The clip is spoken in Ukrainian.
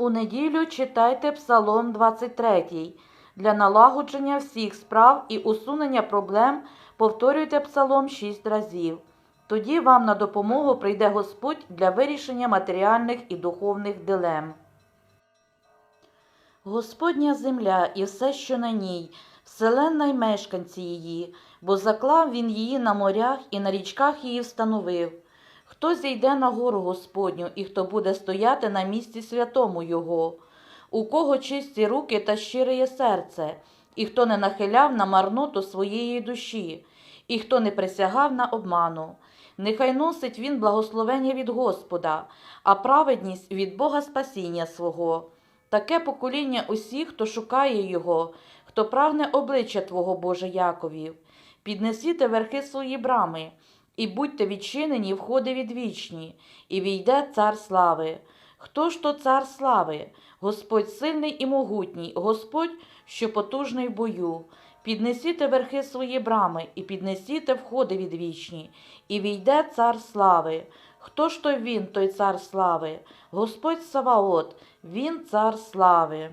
У неділю читайте Псалом 23. Для налагодження всіх справ і усунення проблем повторюйте Псалом 6 разів. Тоді вам на допомогу прийде Господь для вирішення матеріальних і духовних дилем. Господня земля і все, що на ній, вселенна й мешканці її, бо заклав він її на морях і на річках її встановив. Хто зійде на гору Господню і хто буде стояти на місці святому Його, у кого чисті руки та щире серце, і хто не нахиляв на марноту своєї душі, і хто не присягав на обману. Нехай носить він благословення від Господа, а праведність від Бога спасіння свого. Таке покоління усіх, хто шукає Його, хто прагне обличчя Твого Боже Яковів. Піднесіте верхи свої брами, і будьте відчинені входи відвічні, і війде цар слави. Хто ж то цар слави? Господь сильний і могутній, Господь, що потужний в бою. Піднесіте верхи свої брами, і піднесіте входи відвічні, і війде цар слави. Хто ж то він, той цар слави? Господь Саваот, він цар слави.